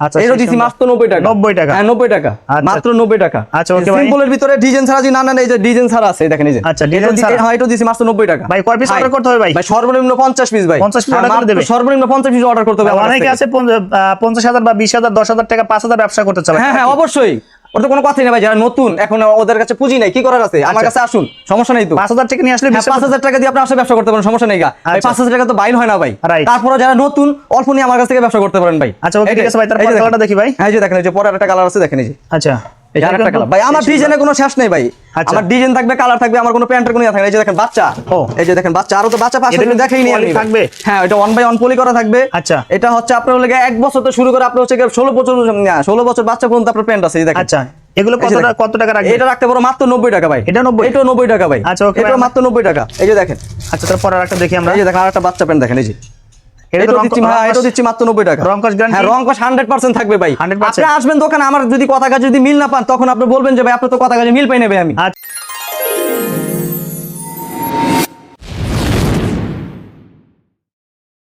আচ্ছা, এটা দিছি মাত্র 90 টাকা 90 টাকা। হ্যাঁ 90 টাকা আচ্ছা। মাত্র 90 টাকা আচ্ছা, okay ভাই। সিম্পলের ভিতরে ডিজাইন ছাড়া যদি না না এই যে ডিজাইন ছাড়া আছে দেখেন এই যে আচ্ছা, দি- ছাড়া। হ্যাঁ এটা দিছি মাত্র 90 টাকা ভাই, কয় পিস অর্ডার করতে হবে ভাই? ভাই সর্বনিম্ন 50 পিস ভাই 50 piece অর্ডার করে দেবে? সর্বনিম্ন 50 পিস অর্ডার করতে হবে অনেকে আছে পঞ্চ- আহ, পঞ্চাশ হাজার বা বিশ হাজার দশ হাজার টাকা পাঁচ হাজার ব্যবসা করতে চাবে হ্যাঁ হ্যাঁ অবশ্যই ওটা তো কোনো কথাই নেই ভাই যারা নতুন এখন ওদের কাছে পুঁজি নাই কি করার আছে? আমার আচ্ছা। কাছে আসুন সমস্যা নেই তো। পাঁচ হাজার টাকা নিয়ে আসলে হ্যাঁ পাঁচ হাজার টাকা দিয়ে আপনি আসলে ব্যবসা করতে পারেন সমস্যা নেই গা। আচ্ছা। পাঁচ হাজার টাকা তো বাইন হয় না ভাই। তারপরে যারা নতুন অল্প নিয়ে আমার কাছ থেকে ব্যবসা করতে পারেন ভাই। আচ্ছা, ঠিক আছে ভাই, তারপর দেখি ভাই। হ্যাঁ যে দেখেন যে পরে একটা কালার আছে দেখেন এই যে। আচ্ছা। এই যে আরেকটা কিন্তু- কালার ভাই আমার ডিজাইনে কোনো শেষ নেই ভাই। আচ্ছা। আমার ডিজাইন থাকবে কালার থাকবে আমার কোনো প্যান্টের কোনো থাকবে এই যে দেখেন বাচ্চা। এই যে দেখেন বাচ্চা আরও তো বাচ্চা পাশে এটা দেখাই নি থাকবে? হ্যাঁ এটা ওয়ান বাই ওয়ান পলি করা থাকবে। আচ্ছা। এটা হচ্ছে আপনার হলে এক বছর তো শুরু করে আপনার হচ্ছে ষোলো বছর ষোলো বছর বাচ্চা পর্যন্ত আপনার প্যান্ট আছে দেখেন। আচ্ছা এগুলো কত টাকা দেখেন। কত টাকা রাখবে? এটা রাখতে পারো মাত্র নব্বই টাকা ভাই। এটা 90? এটাও নব্বই টাকা ভাই। আচ্ছা, এটা মাত্র নব্বই টাকা। এই যে দেখেন। আচ্ছা তারপর আর একটা দেখি আমরা। এই যে দেখেন আরেকটা বাচ্চা প্যান্ট দেখেন এই যে। এটা এটাও দিচ্ছি হ্যাঁ এটাও দিচ্ছি মাত্র নব্বই টাকা। হ্যাঁ হান্ড্রেড পার্সেন্ট থাকবে ভাই। আপনি আসবেন দোকানে আমার যদি কথা কাজে যদি মিল না পান তখন আপনি বলবেন যে ভাই আপনার তো কথা কাজে মিল পাই নেবে আমি। আচ্ছা।